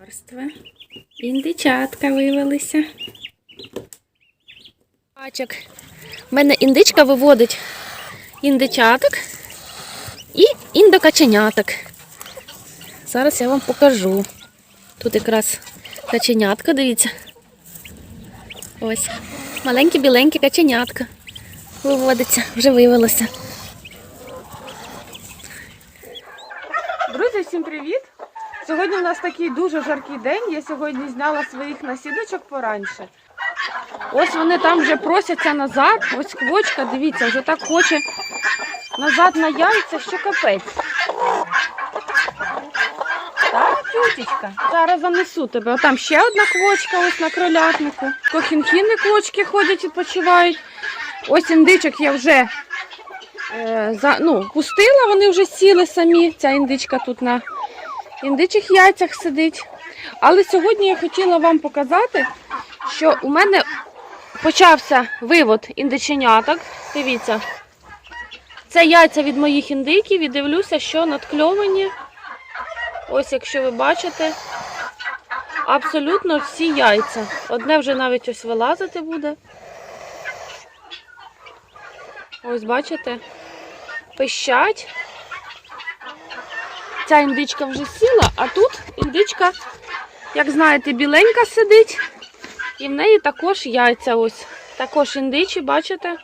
Царство. Індичатка вивелися. Бачок. У мене індичка виводить індичаток і індокаченяток. Зараз я вам покажу. Тут якраз каченятка, дивіться. Ось. Маленьке біленьке каченятка. Виводиться, вже вивелося. Друзі, всім привіт! Сьогодні у нас такий дуже жаркий день. Я сьогодні зняла своїх насідочок пораньше. Ось вони там вже просяться назад. Ось квочка, дивіться, вже так хоче назад на яйця, що капець. Так, тютечка, зараз занесу тебе. Там ще одна квочка ось на кролятнику. Кохінкіни квочки ходять, відпочивають. Ось індичок я вже е, за, ну, пустила, вони вже сіли самі. Ця індичка тут на індичих яйцях сидить. Але сьогодні я хотіла вам показати, що у мене почався вивод індиченяток. Дивіться, це яйця від моїх індиків і дивлюся, що надкльовані. Ось, якщо ви бачите, абсолютно всі яйця. Одне вже навіть ось вилазити буде. Ось бачите, пищать. Ця індичка вже сіла, а тут індичка, як знаєте, біленька сидить. І в неї також яйця ось. Також індичі, бачите?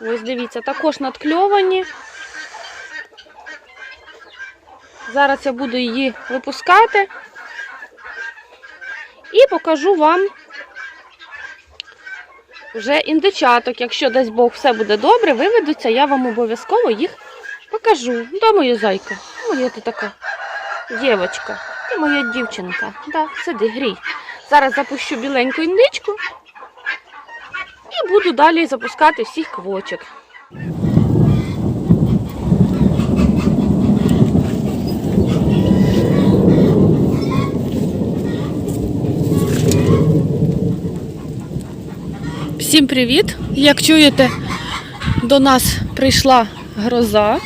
Ось дивіться, також надкльовані. Зараз я буду її випускати і покажу вам вже індичаток. Якщо дасть Бог все буде добре, виведуться, я вам обов'язково їх покажу. Да, моя зайка, моя ти така дівчинка, ти моя дівчинка. Да, сиди, грій. Зараз запущу біленьку індичку і буду далі запускати всіх квочок. Всім привіт! Як чуєте, до нас прийшла гроза.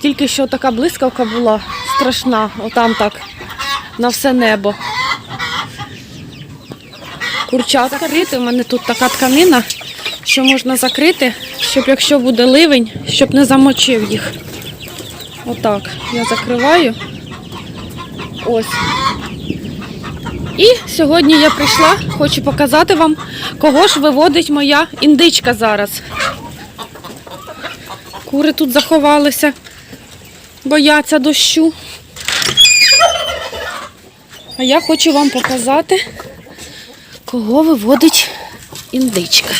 Тільки що така блискавка була страшна, отам так, на все небо. Курчат закрити, у мене тут така тканина, що можна закрити, щоб якщо буде ливень, щоб не замочив їх. Отак, я закриваю. Ось. І сьогодні я прийшла, хочу показати вам, кого ж виводить моя індичка зараз. Кури тут заховалися, бояться дощу. А я хочу вам показати, кого виводить індичка.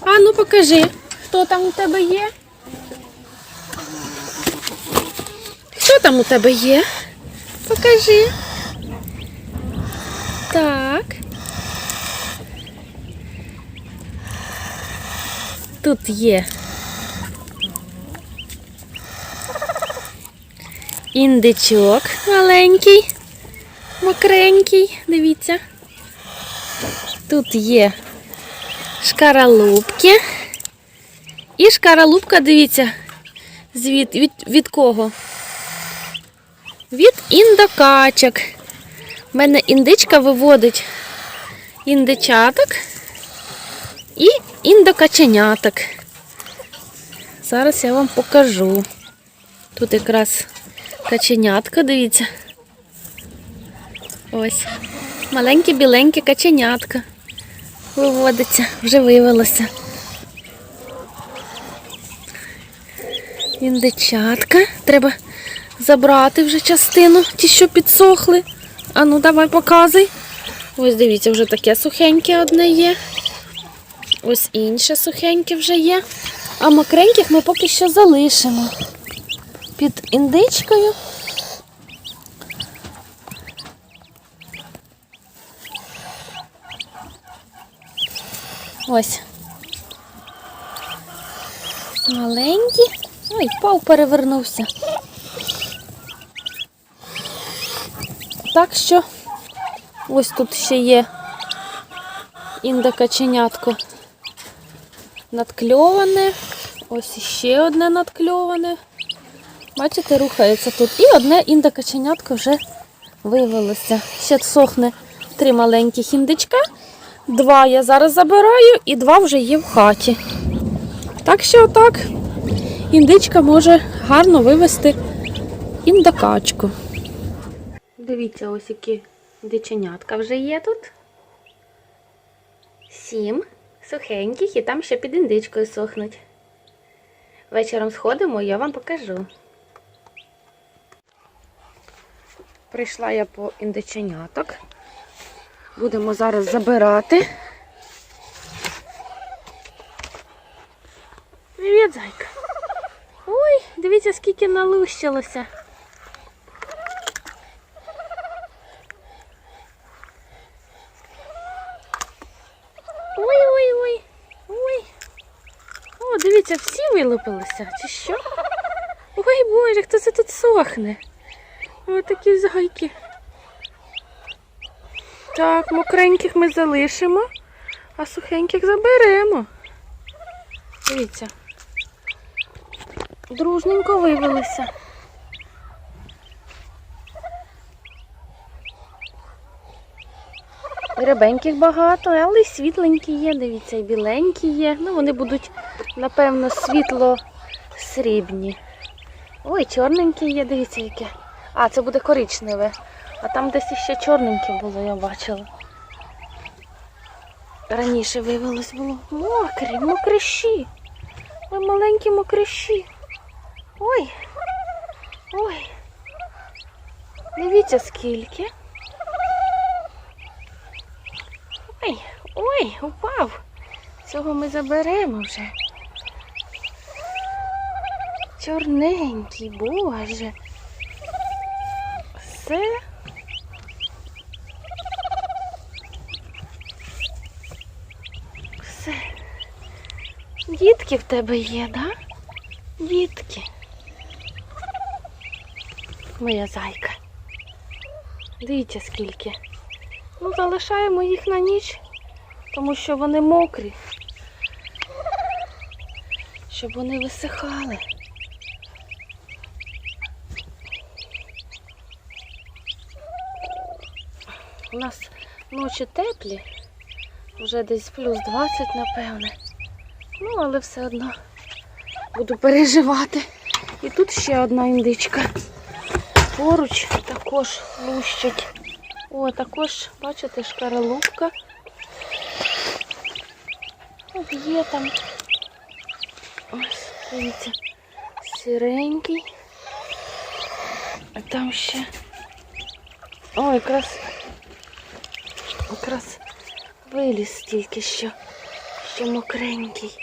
А ну покажи, хто там у тебе є? Що там у тебе є? Покажи. Так. Тут є. Індичок маленький, мокренький, дивіться. Тут є шкаралупки. І шкаралупка, дивіться, звід, від, від кого? від індокачок. У мене індичка виводить індичаток і індокаченяток. Зараз я вам покажу. Тут якраз каченятка, дивіться. Ось. Маленьке біленьке каченятка. Виводиться, вже вивелося. Індичатка. Треба забрати вже частину, ті, що підсохли. А ну давай показуй. Ось дивіться, вже таке сухеньке одне є. Ось інше сухеньке вже є. А мокреньких ми поки що залишимо під індичкою. Ось. Маленькі. Ой, пав перевернувся. Так що ось тут ще є індокаченятко надкльоване. Ось іще одне надкльоване. Бачите, рухається тут. І одне індикаченятко вже виявилося. Ще сохне три маленьких індичка. Два я зараз забираю і два вже є в хаті. Так що отак індичка може гарно вивести індикачку. Дивіться, ось які диченятка вже є тут. Сім сухеньких і там ще під індичкою сохнуть. Вечором сходимо, я вам покажу. Прийшла я по індиченяток. Будемо зараз забирати. Привіт, зайка. Ой, дивіться, скільки налущилося. Ой, ой, ой, ой. О, дивіться, всі вилупилися, чи що? Ой, боже, хто це тут сохне? Ось такі зайки. Так, мокреньких ми залишимо, а сухеньких заберемо. Дивіться. Дружненько вивелися. Рябеньких багато, але й світленькі є, дивіться, і біленькі є. Ну, вони будуть, напевно, світло срібні. Ой, чорненькі є, дивіться, яке. А, це буде коричневе. А там десь іще чорненьке було, я бачила. Раніше виявилось було мокрі, мокрищі. Ой, маленькі мокрищі. Ой. Ой. Дивіться скільки. Ой, ой, упав. Цього ми заберемо вже. Чорненький, боже. Все. Все. Дітки в тебе є, да? Дітки. Моя зайка. Дивіться скільки. Ну, залишаємо їх на ніч, тому що вони мокрі. Щоб вони висихали. У нас ночі теплі, вже десь плюс 20, напевне. Ну, але все одно буду переживати. І тут ще одна індичка. Поруч також лущить. О, також, бачите, шкаралупка. От є там. Ось, дивіться, сіренький. А там ще. О, якраз якраз виліз тільки що. Ще мокренький.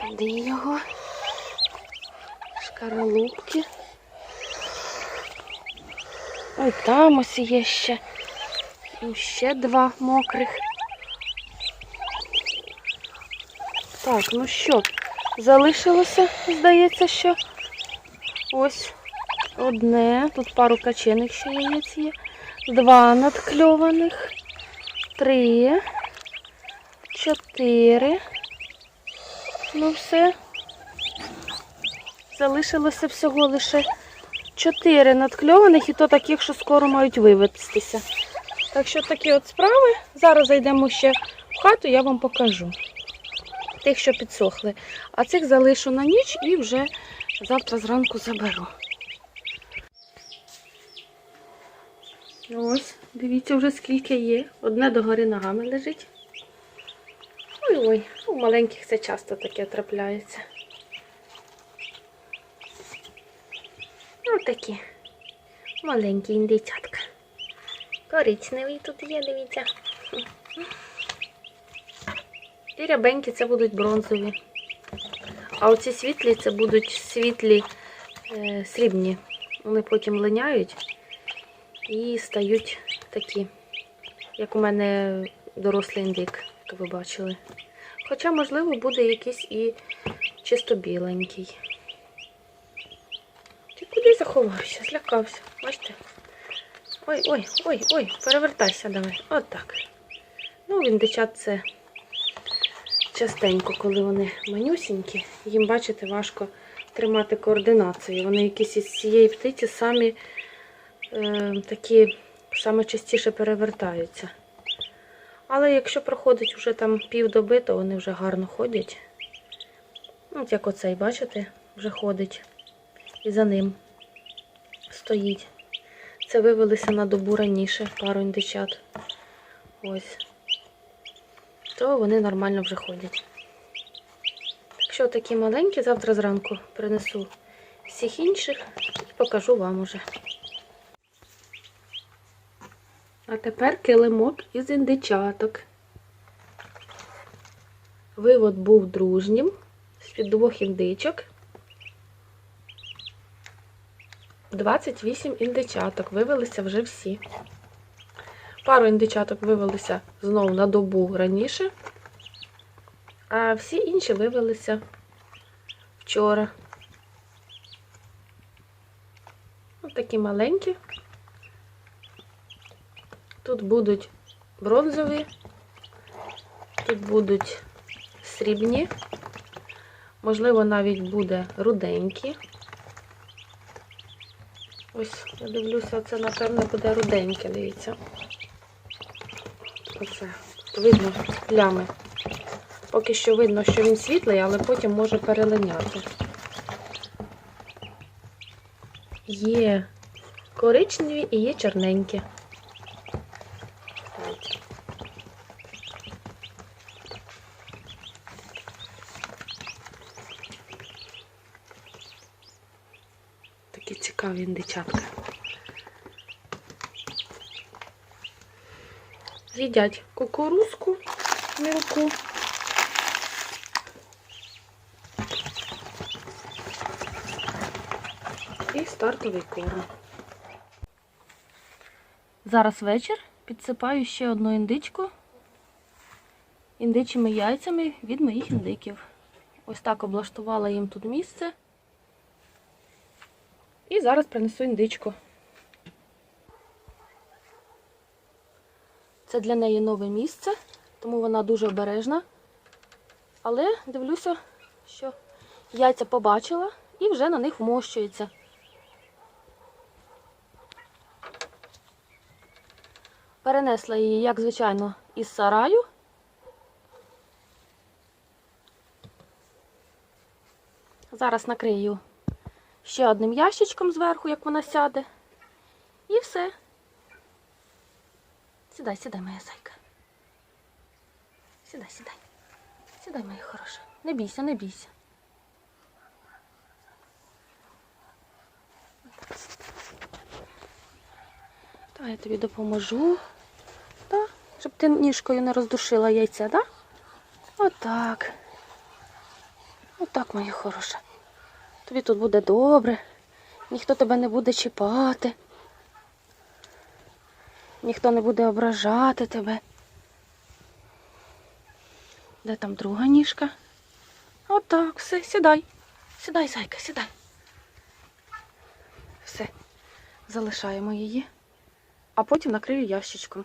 Туди його. Шкаралупки. Ой, там ось є ще. І ще два мокрих. Так, ну що, залишилося, здається, що ось одне. Тут пару качених ще яєць є. Два надкльованих. Три. Чотири. Ну все. Залишилося всього лише чотири надкльованих, і то таких, що скоро мають вивестися. Так що такі от справи. Зараз зайдемо ще в хату, я вам покажу. Тих, що підсохли. А цих залишу на ніч і вже завтра зранку заберу. Ось, дивіться вже скільки є. Одне догори ногами лежить. Ой-ой, у маленьких це часто таке трапляється. Ось такі маленькі індичатка. Коричневий тут є, дивіться. І рябенькі це будуть бронзові. А оці світлі це будуть світлі е, срібні. Вони потім линяють і стають такі, як у мене дорослий індик, то ви бачили. Хоча, можливо, буде якийсь і чисто біленький. Ти куди заховався? Злякався. Бачите? Ой, ой, ой, ой, перевертайся давай. От так. Ну, він дичат це частенько, коли вони манюсінькі, їм, бачите, важко тримати координацію. Вони якісь із цієї птиці самі е, такі саме частіше перевертаються. Але якщо проходить вже там півдоби, то вони вже гарно ходять. От як оцей, бачите, вже ходить. І за ним стоїть. Це вивелися на добу раніше, пару індичат. Ось. То вони нормально вже ходять. Якщо такі маленькі, завтра зранку принесу всіх інших і покажу вам уже. А тепер килимок із індичаток. Вивод був дружнім з-під двох індичок. 28 індичаток. Вивелися вже всі. Пару індичаток вивелися знову на добу раніше, а всі інші вивелися вчора. Ось такі маленькі. Тут будуть бронзові, тут будуть срібні, можливо, навіть буде руденькі. Ось, я дивлюся, це, напевно, буде руденьке, дивіться. Оце. Видно плями. Поки що видно, що він світлий, але потім може перелиняти. Є коричневі і є чорненькі. Дивіться. Такі цікаві індичатка. Їдять кукурузку мілку. І стартовий корм. Зараз вечір. Підсипаю ще одну індичку індичими яйцями від моїх індиків. Ось так облаштувала їм тут місце. І зараз принесу індичку. Це для неї нове місце, тому вона дуже обережна. Але дивлюся, що яйця побачила і вже на них вмощується. Перенесла її, як звичайно, із сараю. Зараз накрию ще одним ящичком зверху, як вона сяде. І все. Сідай, сідай, моя зайка. Сідай, сідай. Сідай, моя хороша. Не бійся, не бійся. Та я тобі допоможу. Так, щоб ти ніжкою не роздушила яйця, так? Отак. Отак, моя хороша. Тобі тут буде добре. Ніхто тебе не буде чіпати. Ніхто не буде ображати тебе. Де там друга ніжка? Отак, все, сідай. Сідай, зайка, сідай. Все. Залишаємо її. А потім накрию ящичком.